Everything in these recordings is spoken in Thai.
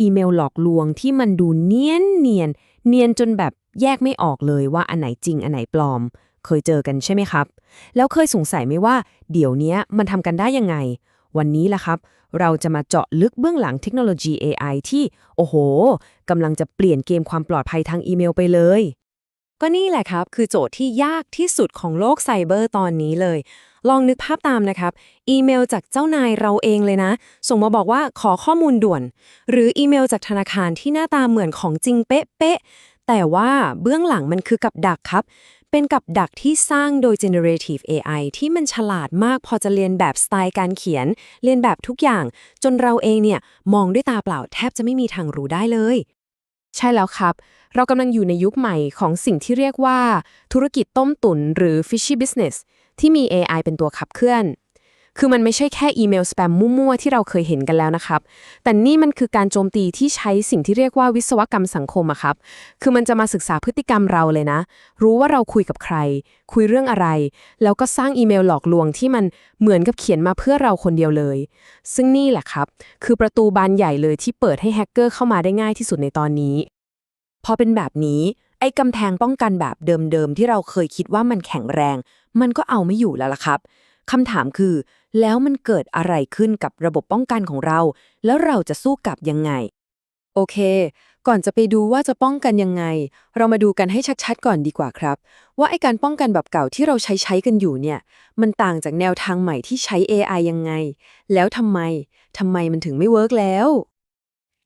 อีเมลหลอกลวงที่มันดูเนียนเนียนเนียนจนแบบแยกไม่ออกเลยว่าอันไหนจริงอันไหนปลอม เคยเจอกันใช่ไหมครับ แล้วเคยสงสัยไหมว่า เดี๋ยวนี้มันทำกันได้ยังไง วันนี้ล่ะครับ เราจะมาเจาะลึกเบื้องหลังเทคโนโลยี AI ที่ โอ้โหกำลังจะเปลี่ยนเกมความปลอดภัยทางอีเมลไปเลยก็นี่แหละครับ คือโจทย์ที่ยากที่สุดของโลกไซเบอร์ตอนนี้เลย ลองนึกภาพตามนะครับ อีเมลจากเจ้านายเราเองเลยนะ ส่งมาบอกว่าขอข้อมูลด่วน หรืออีเมลจากธนาคารที่หน้าตาเหมือนของจริงเป๊ะๆแต่ว่าเบื้องหลังมันคือกับดักครับ เป็นกับดักที่สร้างโดย generative AI ที่มันฉลาดมากพอจะเรียนแบบสไตล์การเขียน เรียนแบบทุกอย่าง จนเราเองเนี่ยมองด้วยตาเปล่าแทบจะไม่มีทางรู้ได้เลย ใช่แล้วครับ เรากำลังอยู่ในยุคใหม่ของสิ่งที่เรียกว่า ธุรกิจต้มตุ๋นหรือ fishy business ที่มี AI เป็นตัวขับเคลื่อน คือมันไม่ใช่แค่อีเมลสแปมมั่วๆที่เราเคยเห็นกันแล้วนะครับ แต่นี่มันคือการโจมตีที่ใช้สิ่งที่เรียกว่าวิศวกรรมสังคมอะครับ คือมันจะมาศึกษาพฤติกรรมเราเลยนะ รู้ว่าเราคุยกับใคร คุยเรื่องอะไร แล้วก็สร้างอีเมลหลอกลวงที่มันเหมือนกับเขียนมาเพื่อเราคนเดียวเลย ซึ่งนี่แหละครับ คือประตูบานใหญ่เลยที่เปิดให้แฮกเกอร์เข้ามาได้ง่ายที่สุดในตอนนี้ พอเป็นแบบนี้ไอ้กำแพงป้องกันแบบเดิมๆที่เราเคยคิดว่ามันแข็งแรง มันก็เอาไม่อยู่แล้วล่ะครับคำถามคือ แล้วมันเกิดอะไรขึ้นกับระบบป้องกันของเรา แล้วเราจะสู้กลับยังไง โอเค ก่อนจะไปดูว่าจะป้องกันยังไง เรามาดูกันให้ชัดๆก่อนดีกว่าครับ ว่าไอการป้องกันแบบเก่าที่เราใช้ใช้กันอยู่เนี่ย มันต่างจากแนวทางใหม่ที่ใช้ AI ยังไง แล้วทำไมทำไมมันถึงไม่เวิร์กแล้ว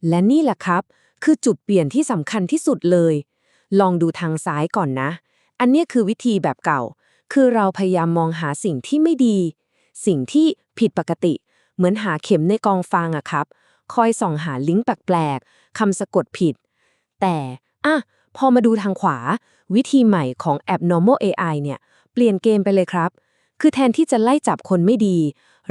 และนี่แหละครับ คือจุดเปลี่ยนที่สำคัญที่สุดเลย ลองดูทางซ้ายก่อนนะ อันนี้คือวิธีแบบเก่า คือเราพยายามมองหาสิ่งที่ไม่ดี สิ่งที่ผิดปกติ เหมือนหาเข็มในกองฟางอะครับ คอยส่องหาลิงก์แปลกๆคำสะกดผิด แต่อะพอมาดูทางขวา วิธีใหม่ของ Abnormal AI เนี่ย เปลี่ยนเกมไปเลยครับ คือแทนที่จะไล่จับคนไม่ดี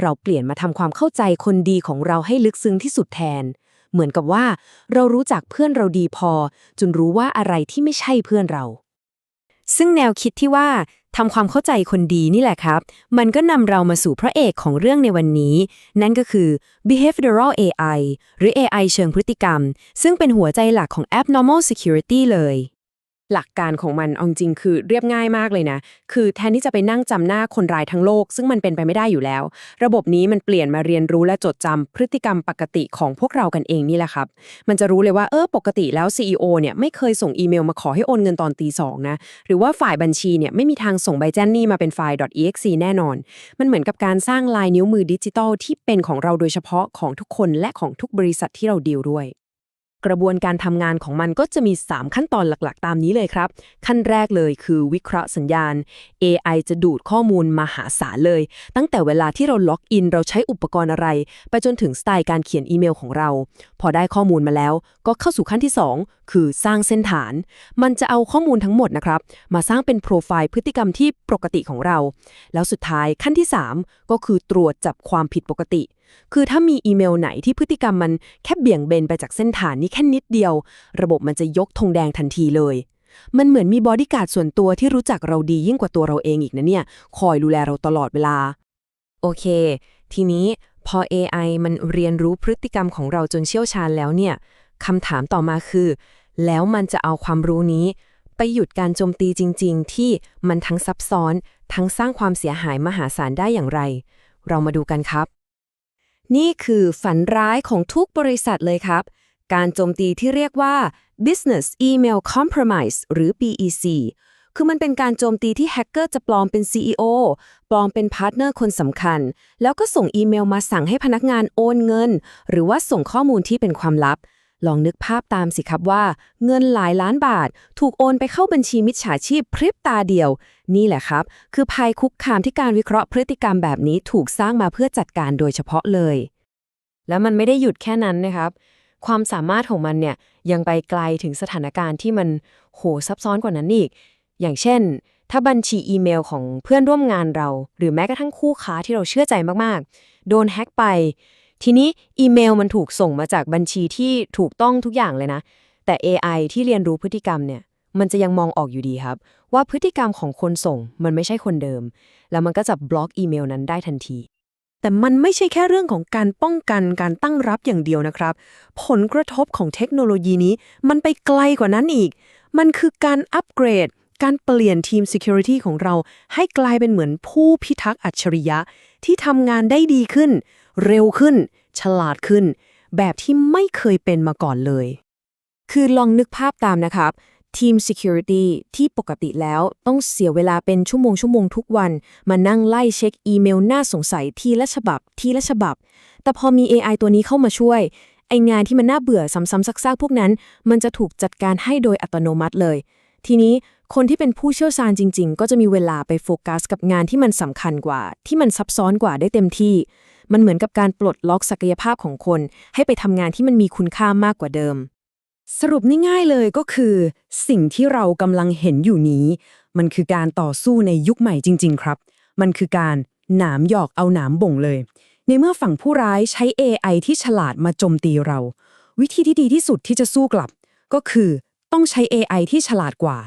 เราเปลี่ยนมาทำความเข้าใจคนดีของเราให้ลึกซึ้งที่สุดแทน เหมือนกับว่า เรารู้จักเพื่อนเราดีพอ จนรู้ว่าอะไรที่ไม่ใช่เพื่อนเรา ซึ่งแนวคิดที่ว่าทำความเข้าใจคนดีนี่แหละครับ มันก็นำเรามาสู่พระเอกของเรื่องในวันนี้ นั่นก็คือ behavioral AI หรือ AI เชิงพฤติกรรม ซึ่งเป็นหัวใจหลักของ abnormal security เลย หลักการของมันเอาจริงคือเรียบง่ายมากเลยนะ คือแทนที่จะไปนั่งจำหน้าคนร้ายทั้งโลก ซึ่งมันเป็นไปไม่ได้อยู่แล้ว ระบบนี้มันเปลี่ยนมาเรียนรู้และจดจำพฤติกรรมปกติของพวกเรากันเองนี่แหละครับ มันจะรู้เลยว่าเออปกติแล้ว CEO เนี่ยไม่เคยส่งอีเมลมาขอให้โอนเงินตอนตีสองนะ หรือว่าฝ่ายบัญชีเนี่ยไม่มีทางส่งใบแจ้งหนี้มาเป็นไฟล์ .exe แน่นอน มันเหมือนกับการสร้างลายนิ้วมือดิจิตอลที่เป็นของเราโดยเฉพาะของทุกคนและของทุกบริษัทที่เราดีลด้วย กระบวนการทำงานของมันก็จะมี 3 ขั้นตอนหลักๆ ตามนี้เลยครับ ขั้นแรกเลยคือวิเคราะห์สัญญาณ AI จะดูดข้อมูลมหาศาลเลย ตั้งแต่เวลาที่เราล็อกอิน เราใช้อุปกรณ์อะไร ไปจนถึงสไตล์การเขียนอีเมลของเรา พอได้ข้อมูลมาแล้ว ก็เข้าสู่ขั้นที่ 2 คือสร้างเส้นฐาน มันจะเอาข้อมูลทั้งหมดนะครับมาสร้างเป็นโปรไฟล์พฤติกรรมที่ปกติของเรา แล้วสุดท้ายขั้นที่ 3 ก็คือตรวจจับความผิดปกติ คือถ้ามีอีเมลไหนที่พฤติกรรมมันแค่เบี่ยงเบนไปจากเส้นฐานนี้แค่นิดเดียว ระบบมันจะยกธงแดงทันทีเลย มันเหมือนมีบอดี้การ์ดส่วนตัวที่รู้จักเราดียิ่งกว่าตัวเราเองอีกนะเนี่ย คอยดูแลเราตลอดเวลา โอเค ทีนี้พอ AI มันเรียนรู้พฤติกรรมของเราจนเชี่ยวชาญแล้วเนี่ยคำถามต่อมาคือ แล้วมันจะเอาความรู้นี้ ไปหยุดการโจมตีจริง ๆ ที่มันทั้งซับซ้อน ทั้งสร้างความเสียหายมหาศาลได้อย่างไร เรามาดูกันครับ นี่คือฝันร้ายของทุกบริษัทเลยครับ การโจมตีที่เรียกว่า business email compromise หรือ BEC คือมันเป็นการโจมตีที่แฮกเกอร์จะปลอมเป็น CEO ปลอมเป็นพาร์ทเนอร์คนสำคัญ แล้วก็ส่งอีเมลมาสั่งให้พนักงานโอนเงิน หรือว่าส่งข้อมูลที่เป็นความลับ ลองนึกภาพตามสิครับว่า เงินหลายล้านบาท ถูกโอนไปเข้าบัญชีมิจฉาชีพพริบตาเดียว นี่แหละครับ คือภัยคุกคามที่การวิเคราะห์พฤติกรรมแบบนี้ถูกสร้างมาเพื่อจัดการโดยเฉพาะเลย แล้วมันไม่ได้หยุดแค่นั้นนะครับ ความสามารถของมันเนี่ยยังไปไกลถึงสถานการณ์ที่มันโหซับซ้อนกว่านั้นอีก อย่างเช่น ถ้าบัญชีอีเมลของเพื่อนร่วมงานเรา หรือแม้กระทั่งคู่ค้าที่เราเชื่อใจมากๆ โดนแฮ็กไป ทีนี้อีเมลมันถูกส่งมาจากบัญชีที่ถูกต้องทุกอย่างเลยนะ แต่ AI ที่เรียนรู้พฤติกรรมเนี่ย มันจะยังมองออกอยู่ดีครับ ว่าพฤติกรรมของคนส่งมันไม่ใช่คนเดิม แล้วมันก็จะบล็อกอีเมลนั้นได้ทันที แต่มันไม่ใช่แค่เรื่องของการป้องกันการตั้งรับอย่างเดียวนะครับ ผลกระทบของเทคโนโลยีนี้ มันไปไกลกว่านั้นอีก มันคือการอัปเกรด การเปลี่ยนทีม Security ของเราให้กลายเป็นเหมือนผู้พิทักษ์อัจฉริยะ ที่ทำงานได้ดีขึ้น เร็วขึ้น ฉลาดขึ้น แบบที่ไม่เคยเป็นมาก่อนเลย คือลองนึกภาพตามนะครับทีม Security ที่ปกติแล้วต้องเสียเวลาเป็นชั่วโมงชั่วโมงทุกวัน มานั่งไล่เช็คอีเมลน่าสงสัยทีละฉบับทีละฉบับ แต่พอมี AI ตัวนี้เข้ามาช่วย ไองานที่มันน่าเบื่อซ้ำๆซากๆ พวกนั้น มันจะถูกจัดการให้โดยอัตโนมัติเลย ทีนี้คนที่เป็นผู้เชี่ยวชาญจริง ๆ ก็จะมีเวลาไปโฟกัสกับงานที่มันสำคัญกว่า ที่มันซับซ้อนกว่าได้เต็มที่ มันเหมือนกับการปลดล็อกศักยภาพของคน ให้ไปทำงานที่มันมีคุณค่ามากกว่าเดิม สรุปง่ายๆเลยก็คือ สิ่งที่เรากำลังเห็นอยู่นี้ มันคือการต่อสู้ในยุคใหม่จริง ๆ ครับ มันคือการหนามหยอกเอาหนามบ่งเลย ในเมื่อฝั่งผู้ร้ายใช้ AI ที่ฉลาดมาโจมตีเรา วิธีที่ดีที่สุดที่จะสู้กลับ ก็คือ ต้องใช้ AI ที่ฉลาดกว่า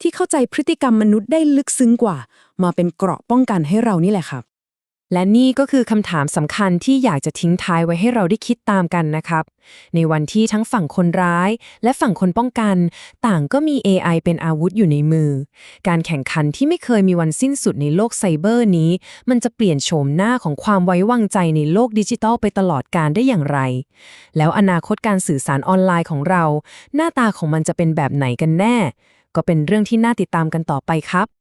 ที่เข้าใจพฤติกรรมมนุษย์ได้ลึกซึ้งกว่า มาเป็นเกราะป้องกันให้เรานี่แหละครับ และนี่ก็คือคำถามสำคัญที่อยากจะทิ้งท้ายไว้ให้เราได้คิดตามกันนะครับ ในวันที่ทั้งฝั่งคนร้าย และฝั่งคนป้องกัน ต่างก็มี AI เป็นอาวุธอยู่ในมือ การแข่งขันที่ไม่เคยมีวันสิ้นสุดในโลกไซเบอร์นี้ มันจะเปลี่ยนโฉมหน้าของความไว้วางใจในโลกดิจิทัลไปตลอดการได้อย่างไร แล้วอนาคตการสื่อสารออนไลน์ของเรา หน้าตาของมันจะเป็นแบบไหนกันแน่ ก็เป็นเรื่องที่น่าติดตามกันต่อไปครับ